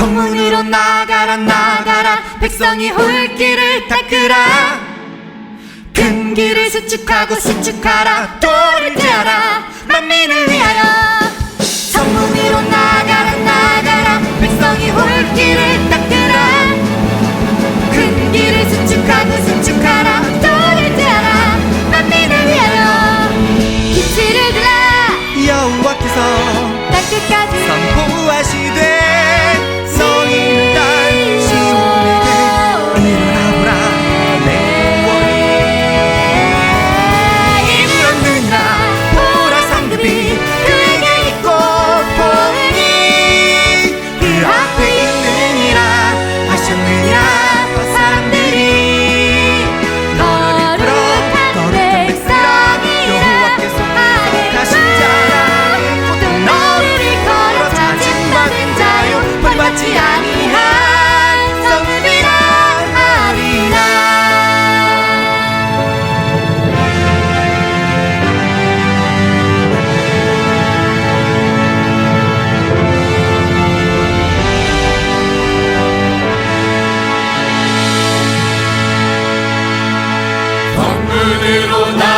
성문으로 나가라 나가라. 백성이 홀길을 닦으라. 큰 기를 수축하고 수축하라. 돌을 피하라. 만민을 위하여. 성문으로 나가라 나가라. 백성이 홀길을 닦으라 은혜로 나